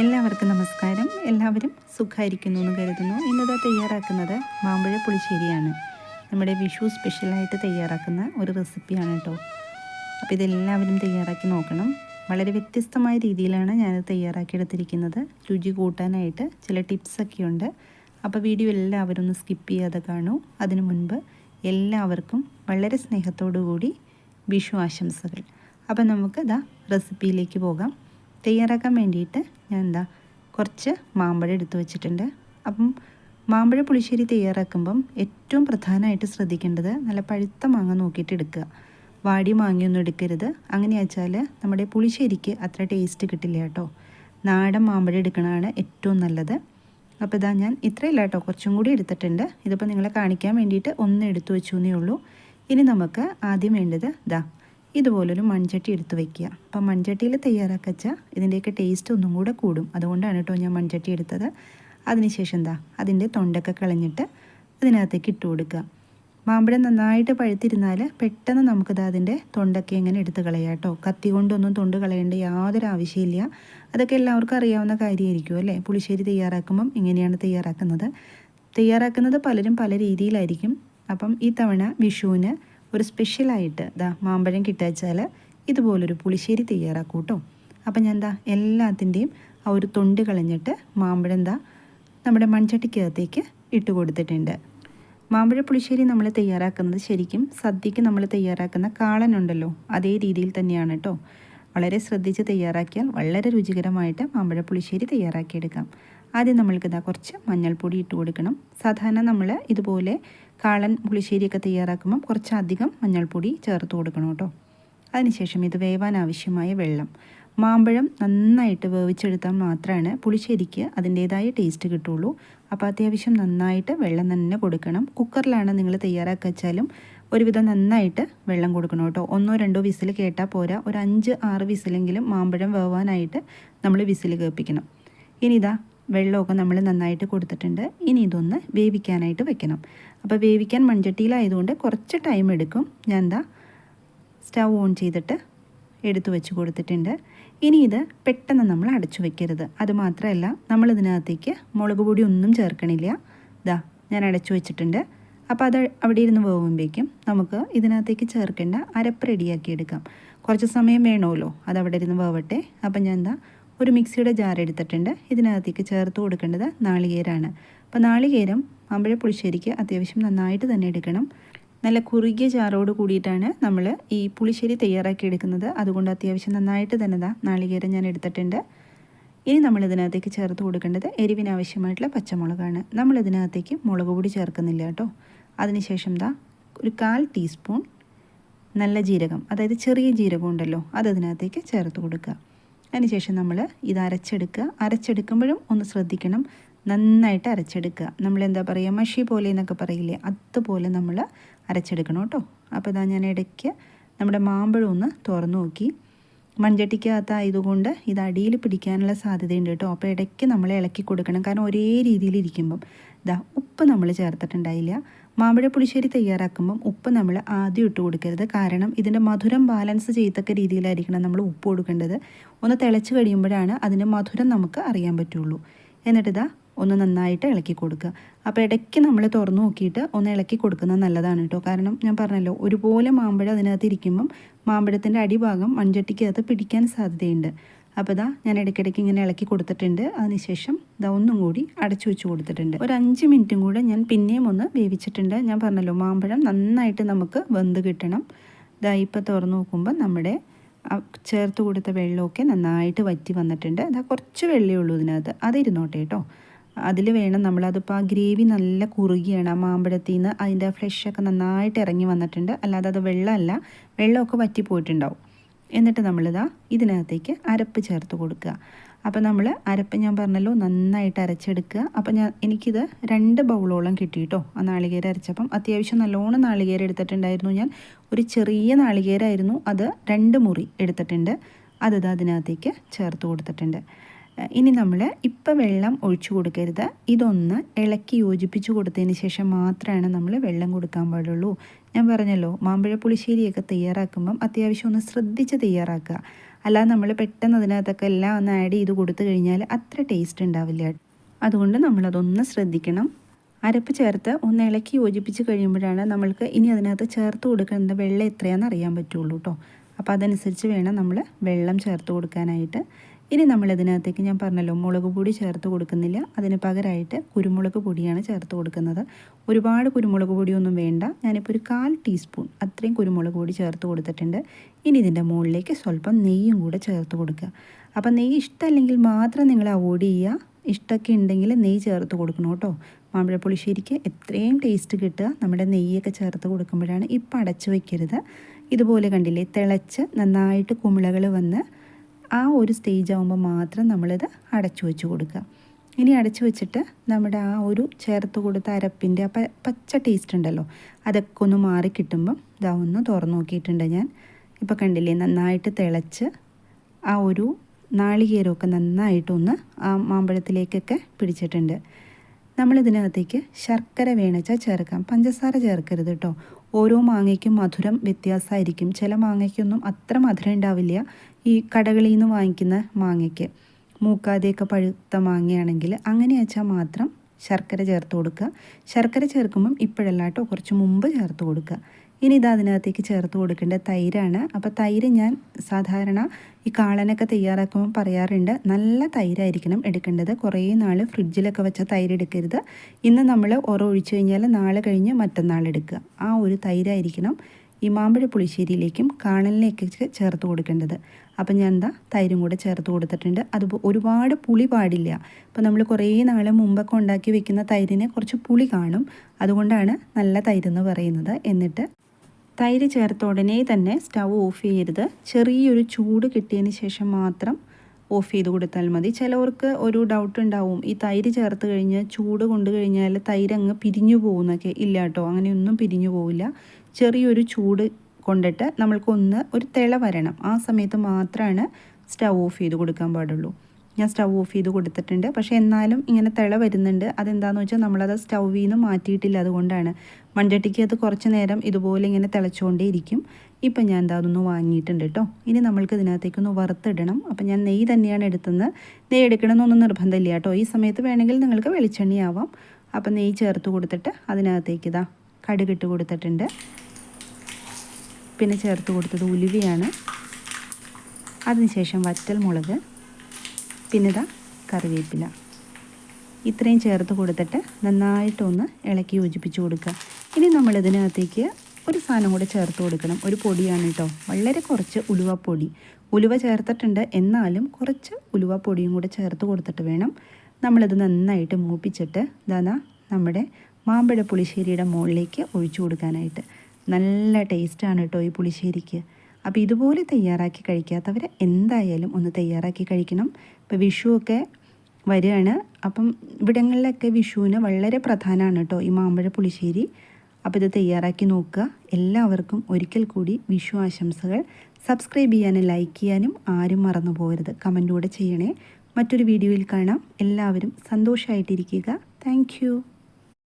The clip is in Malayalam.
എല്ലാവർക്കും നമസ്കാരം. എല്ലാവരും സുഖമായിരിക്കുന്നു എന്ന് കരുതുന്നു. ഇന്നത് തയ്യാറാക്കുന്നത് മാമ്പഴ പുളിശ്ശേരിയാണ്. നമ്മുടെ വിഷു സ്പെഷ്യലായിട്ട് തയ്യാറാക്കുന്ന ഒരു റെസിപ്പിയാണ് കേട്ടോ. അപ്പോൾ ഇതെല്ലാവരും തയ്യാറാക്കി നോക്കണം. വളരെ വ്യത്യസ്തമായ രീതിയിലാണ് ഞാനത് തയ്യാറാക്കിയെടുത്തിരിക്കുന്നത്. രുചി കൂട്ടാനായിട്ട് ചില ടിപ്സൊക്കെ ഉണ്ട്. അപ്പോൾ വീഡിയോ എല്ലാവരും ഒന്ന് സ്കിപ്പ് ചെയ്യാതെ കാണൂ. അതിനു മുൻപ് എല്ലാവർക്കും വളരെ സ്നേഹത്തോടു കൂടി വിഷു ആശംസകൾ. അപ്പോൾ നമുക്ക് റെസിപ്പിയിലേക്ക് പോകാം. തയ്യാറാക്കാൻ വേണ്ടിയിട്ട് ഞാൻ എന്താ കുറച്ച് മാമ്പഴം എടുത്തു വെച്ചിട്ടുണ്ട്. അപ്പം മാമ്പഴ പുളിശ്ശേരി തയ്യാറാക്കുമ്പം ഏറ്റവും പ്രധാനമായിട്ട് ശ്രദ്ധിക്കേണ്ടത് നല്ല പഴുത്ത മാങ്ങ നോക്കിയിട്ട് എടുക്കുക. വാടി മാങ്ങയൊന്നും എടുക്കരുത്. അങ്ങനെ വെച്ചാൽ നമ്മുടെ പുളിശ്ശേരിക്ക് അത്ര ടേസ്റ്റ് കിട്ടില്ല കേട്ടോ. നാടൻ മാമ്പഴം എടുക്കണതാണ് ഏറ്റവും നല്ലത്. അപ്പോൾ ഇതാ ഞാൻ ഇത്രയില്ല കേട്ടോ. കുറച്ചും കൂടി എടുത്തിട്ടുണ്ട്. ഇതിപ്പോൾ നിങ്ങളെ കാണിക്കാൻ വേണ്ടിയിട്ട് ഒന്ന് എടുത്തു വെച്ചു എന്നേ ഉള്ളൂ. ഇനി നമുക്ക് ആദ്യം വേണ്ടത് ഇതാ ഇതുപോലൊരു മൺചട്ടി എടുത്ത് വയ്ക്കുക അപ്പം മൺചട്ടിയിൽ തയ്യാറാക്കച്ച ഇതിന്റെയൊക്കെ ടേസ്റ്റ് ഒന്നും കൂടെ കൂടും. അതുകൊണ്ടാണ് കേട്ടോ ഞാൻ മൺചട്ടി എടുത്തത്. അതിനുശേഷം എന്താ അതിന്റെ തൊണ്ടൊക്കെ കളഞ്ഞിട്ട് അതിനകത്തേക്ക് ഇട്ട് കൊടുക്കുക. മാമ്പഴം നന്നായിട്ട് പഴുത്തിരുന്നാൽ പെട്ടെന്ന് നമുക്കിത് അതിന്റെ തൊണ്ടൊക്കെ എങ്ങനെ എടുത്ത് കളയാം കേട്ടോ. കത്തി കൊണ്ടൊന്നും തൊണ്ട് കളയേണ്ട യാതൊരു ആവശ്യമില്ല. അതൊക്കെ എല്ലാവർക്കും അറിയാവുന്ന കാര്യമായിരിക്കും അല്ലേ? പുളിശ്ശേരി തയ്യാറാക്കുമ്പം ഇങ്ങനെയാണ് തയ്യാറാക്കുന്നത്. തയ്യാറാക്കുന്നത് പലരും പല രീതിയിലായിരിക്കും. അപ്പം ഈ തവണ വിഷുവിന് ഒരു സ്പെഷ്യലായിട്ട് ദാ മാമ്പഴം കിട്ടാച്ചാൽ ഇതുപോലൊരു പുളിശ്ശേരി തയ്യാറാക്കും കേട്ടോ അപ്പം ഞാൻ എന്താ എല്ലാത്തിന്റെയും ആ ഒരു തൊണ്ട് കളഞ്ഞിട്ട് മാമ്പഴം എന്താ നമ്മുടെ മൺചട്ടിക്കകത്തേക്ക് ഇട്ട് കൊടുത്തിട്ടുണ്ട്. മാമ്പഴ പുളിശ്ശേരി നമ്മൾ തയ്യാറാക്കുന്നത് ശരിക്കും സദ്യക്ക് നമ്മൾ തയ്യാറാക്കുന്ന കാളനുണ്ടല്ലോ അതേ രീതിയിൽ തന്നെയാണ് കേട്ടോ വളരെ ശ്രദ്ധിച്ച് തയ്യാറാക്കിയാൽ വളരെ രുചികരമായിട്ട് മാമ്പഴ പുളിശ്ശേരി തയ്യാറാക്കിയെടുക്കാം. ആദ്യം നമ്മൾക്ക് ഇതാ കുറച്ച് മഞ്ഞൾപ്പൊടി ഇട്ട് കൊടുക്കണം. സാധാരണ നമ്മൾ ഇതുപോലെ കാളൻ പുളിശ്ശേരിയൊക്കെ തയ്യാറാക്കുമ്പം കുറച്ചധികം മഞ്ഞൾപ്പൊടി ചേർത്ത് കൊടുക്കണം കേട്ടോ. അതിനുശേഷം ഇത് വേവാൻ ആവശ്യമായ വെള്ളം. മാമ്പഴം നന്നായിട്ട് വേവിച്ചെടുത്താൽ മാത്രമാണ് പുളിശ്ശേരിക്ക് അതിന്റേതായ ടേസ്റ്റ് കിട്ടുള്ളൂ. അപ്പോൾ അത്യാവശ്യം നന്നായിട്ട് വെള്ളം തന്നെ കൊടുക്കണം. കുക്കറിലാണ് നിങ്ങൾ തയ്യാറാക്കുക വെച്ചാലും ഒരുവിധം നന്നായിട്ട് വെള്ളം കൊടുക്കണം കേട്ടോ. ഒന്നോ രണ്ടോ വിസിൽ കേട്ടാൽ പോരാ. ഒരു അഞ്ച് ആറ് വിസിലെങ്കിലും മാമ്പഴം വേവാനായിട്ട് നമ്മൾ വിസിൽ കേൾപ്പിക്കണം. ഇനി ഇതാ വെള്ളമൊക്കെ നമ്മൾ നന്നായിട്ട് കൊടുത്തിട്ടുണ്ട്. ഇനി ഇതൊന്ന് വേവിക്കാനായിട്ട് വെക്കണം. അപ്പോൾ വേവിക്കാൻ മൺചട്ടിയിലായതുകൊണ്ട് കുറച്ച് ടൈം എടുക്കും. ഞാൻ എന്താ സ്റ്റൗ ഓൺ ചെയ്തിട്ട് എടുത്തു വെച്ച് കൊടുത്തിട്ടുണ്ട്. ഇനി ഇത് പെട്ടെന്ന് നമ്മൾ അടച്ചു വെക്കരുത്. അതുമാത്രമല്ല നമ്മളിതിനകത്തേക്ക് മുളക് പൊടി ഒന്നും ചേർക്കണില്ല. ഇതാ ഞാൻ അടച്ചു വെച്ചിട്ടുണ്ട്. അപ്പോൾ അത് അവിടെ ഇരുന്ന് വേവുമ്പോഴേക്കും നമുക്ക് ഇതിനകത്തേക്ക് ചേർക്കേണ്ട അരപ്പ് റെഡിയാക്കി എടുക്കാം. കുറച്ച് സമയം വേണമല്ലോ അത് അവിടെ ഇരുന്ന് വേവട്ടെ. അപ്പം ഞാൻ എന്താ ഒരു മിക്സിയുടെ ജാർ എടുത്തിട്ടുണ്ട്. ഇതിനകത്തേക്ക് ചേർത്ത് കൊടുക്കേണ്ടത് നാളികേരാണ്. അപ്പോൾ നാളികേരം മാമ്പഴ പുളിശ്ശേരിക്ക് അത്യാവശ്യം നന്നായിട്ട് തന്നെ എടുക്കണം. നല്ല കുറുകിയ ചാറോട് കൂടിയിട്ടാണ് നമ്മൾ ഈ പുളിശ്ശേരി തയ്യാറാക്കി എടുക്കുന്നത്. അതുകൊണ്ട് അത്യാവശ്യം നന്നായിട്ട് തന്നെ ദാ നാളികേരം ഞാൻ എടുത്തിട്ടുണ്ട്. ഇനി നമ്മൾ ഇതിനകത്തേക്ക് ചേർത്ത് കൊടുക്കേണ്ടത് എരിവിന് ആവശ്യമായിട്ടുള്ള പച്ചമുളകാണ്. നമ്മൾ ഇതിനകത്തേക്ക് മുളക് പൊടി ചേർക്കുന്നില്ല കേട്ടോ. അതിനുശേഷം ദാ ഒരു കാൽ ടീസ്പൂൺ നല്ല ജീരകം. അതായത് ചെറിയ ജീരകം ഉണ്ടല്ലോ അത് അതിനകത്തേക്ക് ചേർത്ത് കൊടുക്കുക. അതിനുശേഷം നമ്മൾ ഇത് അരച്ചെടുക്കുക. അരച്ചെടുക്കുമ്പോഴും ഒന്ന് ശ്രദ്ധിക്കണം. നന്നായിട്ട് അരച്ചെടുക്കുക. നമ്മൾ എന്താ പറയുക? മഷി പോലെ എന്നൊക്കെ പറയില്ലേ? അതുപോലെ നമ്മൾ അരച്ചെടുക്കണം കേട്ടോ. അപ്പോൾ ഇതാ ഞാൻ ഇടയ്ക്ക് നമ്മുടെ മാമ്പഴം ഒന്ന് തുറന്നു നോക്കി. മൺചട്ടിക്കകത്ത് ആയതുകൊണ്ട് ഇത് അടിയിൽ പിടിക്കാനുള്ള സാധ്യതയുണ്ട് കേട്ടോ. അപ്പോൾ ഇടയ്ക്ക് നമ്മൾ ഇളക്കി കൊടുക്കണം. കാരണം ഒരേ രീതിയിൽ ഇരിക്കുമ്പം. ഇതാ ഉപ്പ് നമ്മൾ ചേർത്തിട്ടുണ്ടായില്ല. മാമ്പഴ പുളിശ്ശേരി തയ്യാറാക്കുമ്പം ഉപ്പ് നമ്മൾ ആദ്യം ഇട്ട് കൊടുക്കരുത്. കാരണം ഇതിന്റെ മധുരം ബാലൻസ് ചെയ്യത്തക്ക രീതിയിലായിരിക്കണം നമ്മൾ ഉപ്പ് കൊടുക്കേണ്ടത്. ഒന്ന് തിളച്ച് കഴിയുമ്പോഴാണ് അതിന്റെ മധുരം നമുക്ക് അറിയാൻ പറ്റുള്ളൂ. എന്നിട്ടിതാ ഒന്ന് നന്നായിട്ട് ഇളക്കി കൊടുക്കുക. അപ്പോൾ ഇടയ്ക്ക് നമ്മൾ തുറന്നു നോക്കിയിട്ട് ഒന്ന് ഇളക്കി കൊടുക്കുന്നത് നല്ലതാണ് കേട്ടോ. കാരണം ഞാൻ പറഞ്ഞല്ലോ ഒരുപോലെ മാമ്പഴം അതിനകത്ത് ഇരിക്കുമ്പം മാമ്പഴത്തിന്റെ അടിഭാഗം മൺചട്ടിക്കകത്ത് പിടിക്കാൻ സാധ്യതയുണ്ട്. അപ്പോൾ ഇതാ ഞാൻ ഇടയ്ക്കിടയ്ക്ക് ഇങ്ങനെ ഇളക്കി കൊടുത്തിട്ടുണ്ട്. അതിനുശേഷം ഇതാ ഒന്നും കൂടി അടച്ചു വെച്ച് കൊടുത്തിട്ടുണ്ട്. ഒരു അഞ്ച് മിനിറ്റും കൂടെ ഞാൻ പിന്നെയും ഒന്ന് വേവിച്ചിട്ടുണ്ട്. ഞാൻ പറഞ്ഞല്ലോ മാമ്പഴം നന്നായിട്ട് നമുക്ക് വെന്ത് കിട്ടണം. ഇതാ ഇപ്പോൾ തുറന്നു നോക്കുമ്പോൾ നമ്മുടെ ചേർത്ത് കൊടുത്ത വെള്ളമൊക്കെ നന്നായിട്ട് വറ്റി വന്നിട്ടുണ്ട്. അതാ കുറച്ച് വെള്ളമേ ഉള്ളൂ ഇതിനകത്ത്. അതിരുന്നോട്ടെ കേട്ടോ. അതിൽ വേണം നമ്മളതിപ്പോൾ ആ ഗ്രേവി നല്ല കുറുകിയാണ്. ആ മാമ്പഴത്തിൽ നിന്ന് അതിന്റെ ഫ്ലഷൊക്കെ നന്നായിട്ട് ഇറങ്ങി വന്നിട്ടുണ്ട്. അല്ലാതെ അത് വെള്ളമല്ല. വെള്ളമൊക്കെ വറ്റിപ്പോയിട്ടുണ്ടാവും എന്നിട്ട് നമ്മളിതാ ഇതിനകത്തേക്ക് അരപ്പ് ചേർത്ത് കൊടുക്കുക. അപ്പോൾ നമ്മൾ അരപ്പ് ഞാൻ പറഞ്ഞല്ലോ നന്നായിട്ട് അരച്ചെടുക്കുക. അപ്പോൾ ഞാൻ എനിക്കിത് രണ്ട് ബൗളോളം കിട്ടിയിട്ടോ ആ നാളികേരം അരച്ചപ്പം. അത്യാവശ്യം നല്ലോണം നാളികേരം എടുത്തിട്ടുണ്ടായിരുന്നു ഞാൻ. ഒരു ചെറിയ നാളികേരമായിരുന്നു അത് രണ്ട് മുറി എടുത്തിട്ടുണ്ട്. അത് അതിനകത്തേക്ക് ചേർത്ത് കൊടുത്തിട്ടുണ്ട്. ഇനി നമ്മൾ ഇപ്പം വെള്ളം ഒഴിച്ചു കൊടുക്കരുത്. ഇതൊന്ന് ഇളക്കി യോജിപ്പിച്ച് കൊടുത്തതിന് ശേഷം മാത്രമാണ് നമ്മൾ വെള്ളം കൊടുക്കാൻ പാടുള്ളൂ. ഞാൻ പറഞ്ഞല്ലോ മാമ്പഴ പുളിശ്ശേരിയൊക്കെ തയ്യാറാക്കുമ്പം അത്യാവശ്യം ഒന്ന് ശ്രദ്ധിച്ച് തയ്യാറാക്കുക. അല്ലാതെ നമ്മൾ പെട്ടെന്ന് അതിനകത്തൊക്കെ എല്ലാം ഒന്ന് ആഡ് ചെയ്ത് കൊടുത്തു കഴിഞ്ഞാൽ അത്ര ടേസ്റ്റ് ഉണ്ടാവില്ല. അതുകൊണ്ട് നമ്മളതൊന്ന് ശ്രദ്ധിക്കണം. അരപ്പ് ചേർത്ത് ഒന്ന് ഇളക്കി യോജിപ്പിച്ച് കഴിയുമ്പോഴാണ് നമ്മൾക്ക് ഇനി അതിനകത്ത് ചേർത്ത് കൊടുക്കേണ്ട വെള്ളം എത്രയാണെന്ന് അറിയാൻ പറ്റുള്ളൂ കേട്ടോ അപ്പോൾ അതനുസരിച്ച് വേണം നമ്മൾ വെള്ളം ചേർത്ത് കൊടുക്കാനായിട്ട്. ഇനി നമ്മൾ ഇതിനകത്തേക്ക് ഞാൻ പറഞ്ഞല്ലോ മുളക് പൊടി ചേർത്ത് കൊടുക്കുന്നില്ല. അതിന് പകരമായിട്ട് കുരുമുളക് പൊടിയാണ് ചേർത്ത് കൊടുക്കുന്നത്. ഒരുപാട് കുരുമുളക് പൊടിയൊന്നും വേണ്ട. ഞാനിപ്പോൾ ഒരു കാൽ ടീസ്പൂൺ അത്രയും കുരുമുളക് പൊടി ചേർത്ത് കൊടുത്തിട്ടുണ്ട്. ഇനി ഇതിന്റെ മുകളിലേക്ക് സ്വല്പം നെയ്യും കൂടെ ചേർത്ത് കൊടുക്കുക. അപ്പം നെയ്യ് ഇഷ്ടമല്ലെങ്കിൽ മാത്രം നിങ്ങൾ അവോയ്ഡ് ചെയ്യുക. ഇഷ്ടമൊക്കെ ഉണ്ടെങ്കിൽ നെയ്യ് ചേർത്ത് കൊടുക്കണം കേട്ടോ. മാമ്പഴ ശരിക്ക് എത്രയും ടേസ്റ്റ് കിട്ടുക. നമ്മുടെ നെയ്യൊക്കെ ചേർത്ത് കൊടുക്കുമ്പോഴാണ് ഇപ്പം അടച്ചു വയ്ക്കരുത് ഇതുപോലെ കണ്ടില്ലേ തിളച്ച് നന്നായിട്ട് കുമിളകൾ വന്ന് ആ ഒരു സ്റ്റേജ് ആകുമ്പോൾ മാത്രം നമ്മളിത് അടച്ചു വെച്ച് കൊടുക്കുക. ഇനി അടച്ചു വെച്ചിട്ട് നമ്മുടെ ആ ഒരു ചേർത്ത് കൊടുത്ത അരപ്പിന്റെ ആ പച്ച ടേസ്റ്റ് ഉണ്ടല്ലോ അതൊക്കെ ഒന്ന് മാറി കിട്ടുമ്പം ഇതാ ഒന്ന് തുറന്നു നോക്കിയിട്ടുണ്ട് ഞാൻ. ഇപ്പോൾ കണ്ടില്ലേ നന്നായിട്ട് തിളച്ച് ആ ഒരു നാളികേരമൊക്കെ നന്നായിട്ടൊന്ന് ആ മാമ്പഴത്തിലേക്കൊക്കെ പിടിച്ചിട്ടുണ്ട്. നമ്മളിതിനകത്തേക്ക് ശർക്കര വേണച്ചാൽ ചേർക്കാം. പഞ്ചസാര ചേർക്കരുത് കേട്ടോ. ഓരോ മാങ്ങയ്ക്കും മധുരം വ്യത്യാസമായിരിക്കും. ചില മാങ്ങയ്ക്കൊന്നും അത്ര മധുരം ഉണ്ടാവില്ല. ഈ കടകളിൽ നിന്ന് വാങ്ങിക്കുന്ന മാങ്ങയ്ക്ക്. മൂക്കാതെയൊക്കെ പഴുത്ത മാങ്ങയാണെങ്കിൽ അങ്ങനെ വെച്ചാൽ മാത്രം ശർക്കര ചേർത്ത് കൊടുക്കുക. ശർക്കര ചേർക്കുമ്പം ഇപ്പോഴല്ലാട്ടോ കുറച്ച് മുമ്പ് ചേർത്ത് കൊടുക്കുക. ഇനി ഇത് അതിനകത്തേക്ക് ചേർത്ത് കൊടുക്കേണ്ട തൈരാണ്. അപ്പോൾ തൈര് ഞാൻ സാധാരണ ഈ കാളനൊക്കെ തയ്യാറാക്കുമ്പോൾ പറയാറുണ്ട് നല്ല തൈരായിരിക്കണം എടുക്കേണ്ടത്. കുറേ നാൾ ഫ്രിഡ്ജിലൊക്കെ വെച്ച തൈര് എടുക്കരുത്. ഇന്ന് നമ്മൾ ഉറ ഒഴിച്ചു കഴിഞ്ഞാൽ നാളെ കഴിഞ്ഞ് മറ്റന്നാൾ എടുക്കുക. ആ ഒരു തൈരായിരിക്കണം ഈ മാമ്പഴ പുളിശ്ശേരിയിലേക്കും കാണലിലേക്കൊക്കെ ചേർത്ത് കൊടുക്കേണ്ടത്. അപ്പം ഞാൻ എന്താ തൈരും കൂടെ ചേർത്ത് കൊടുത്തിട്ടുണ്ട്. അത് ഒരുപാട് പുളി പാടില്ല. അപ്പോൾ നമ്മൾ കുറേ നാൾ മുമ്പൊക്കെ ഉണ്ടാക്കി വെക്കുന്ന തൈരിന് കുറച്ച് പുളി കാണും. അതുകൊണ്ടാണ് നല്ല തൈരെന്ന് പറയുന്നത്. എന്നിട്ട് തൈര് ചേർത്ത ഉടനെ തന്നെ സ്റ്റൗ ഓഫ് ചെയ്യരുത്. ചെറിയൊരു ചൂട് കിട്ടിയതിന് ശേഷം മാത്രം ഓഫ് ചെയ്ത് കൊടുത്താൽ മതി. ചിലവർക്ക് ഒരു ഡൗട്ട് ഉണ്ടാവും. ഈ തൈര് ചേർത്ത് കഴിഞ്ഞ് ചൂട് കൊണ്ട് കഴിഞ്ഞാൽ തൈര് അങ്ങ് പിരിഞ്ഞു പോകുന്നൊക്കെ ഇല്ല കേട്ടോ. അങ്ങനെയൊന്നും പിരിഞ്ഞു പോവില്ല. ചെറിയൊരു ചൂട് കൊണ്ടിട്ട് നമ്മൾക്കൊന്ന് ഒരു തിള വരണം. ആ സമയത്ത് മാത്രമാണ് സ്റ്റൗ ഓഫ് ചെയ്ത് കൊടുക്കാൻ പാടുള്ളൂ. ഞാൻ സ്റ്റൗ ഓഫ് ചെയ്ത് കൊടുത്തിട്ടുണ്ട്. പക്ഷേ എന്നാലും ഇങ്ങനെ തിള വരുന്നുണ്ട്. അതെന്താണെന്ന് വെച്ചാൽ നമ്മളത് സ്റ്റൗവിൽ നിന്ന് മാറ്റിയിട്ടില്ല. അതുകൊണ്ടാണ്. മൺചട്ടിക്ക് അത് കുറച്ച് നേരം ഇതുപോലെ ഇങ്ങനെ തിളച്ചുകൊണ്ടേയിരിക്കും ഇപ്പം ഞാൻ എന്താ അതൊന്ന് വാങ്ങിയിട്ടുണ്ട് കേട്ടോ. ഇനി നമ്മൾക്ക് ഇതിനകത്തേക്കൊന്ന് വറുത്തിടണം. അപ്പം ഞാൻ നെയ്യ് തന്നെയാണ് എടുത്തുന്നത്. നെയ്യ് എടുക്കണമെന്നൊന്നും നിർബന്ധമില്ല കേട്ടോ. ഈ സമയത്ത് വേണമെങ്കിൽ നിങ്ങൾക്ക് വെളിച്ചെണ്ണയാവാം. അപ്പം നെയ്യ് ചേർത്ത് കൊടുത്തിട്ട് അതിനകത്തേക്ക് ഇതാ കടുകിട്ട് കൊടുത്തിട്ടുണ്ട്. പിന്നെ ചേർത്ത് കൊടുത്തത് ഉലുവയാണ്. അതിനുശേഷം വറ്റൽ മുളക് പിന്നെ ഇതാ കറിവേപ്പില. ഇത്രയും ചേർത്ത് കൊടുത്തിട്ട് നന്നായിട്ടൊന്ന് ഇളക്കി യോജിപ്പിച്ച് കൊടുക്കുക. ഇനി നമ്മൾ ഇതിനകത്തേക്ക് ഒരു സാധനം കൂടെ ചേർത്ത് കൊടുക്കണം. ഒരു പൊടിയാണ് കേട്ടോ വളരെ കുറച്ച് ഉലുവപ്പൊടി ഉലുവ ചേർത്തിട്ടുണ്ട്. എന്നാലും കുറച്ച് ഉലുവപ്പൊടിയും കൂടെ ചേർത്ത് കൊടുത്തിട്ട് വേണം നമ്മളിത് നന്നായിട്ട് മൂപ്പിച്ചിട്ട് ദാ നമ്മുടെ മാമ്പഴ പുളിശ്ശേരിയുടെ മുകളിലേക്ക് ഒഴിച്ചു കൊടുക്കാനായിട്ട്. നല്ല ടേസ്റ്റാണ് കേട്ടോ ഈ പുളിശ്ശേരിക്ക്. അപ്പോൾ ഇതുപോലെ തയ്യാറാക്കി കഴിക്കാത്തവർ എന്തായാലും ഒന്ന് തയ്യാറാക്കി കഴിക്കണം. ഇപ്പോൾ വിഷുവൊക്കെ വരികയാണ്. അപ്പം ഇവിടങ്ങളിലൊക്കെ വിഷുവിന് വളരെ പ്രധാനമാണ് കേട്ടോ ഈ മാമ്പഴ പുളിശ്ശേരി. അപ്പോൾ ഇത് തയ്യാറാക്കി നോക്കുക. എല്ലാവർക്കും ഒരിക്കൽ കൂടി വിഷു ആശംസകൾ. സബ്സ്ക്രൈബ് ചെയ്യാനും ലൈക്ക് ചെയ്യാനും ആരും മറന്നു പോകരുത്. കമന്റൂടെ ചെയ്യണേ. മറ്റൊരു വീഡിയോയിൽ കാണാം. എല്ലാവരും സന്തോഷമായിട്ടിരിക്കുക താങ്ക്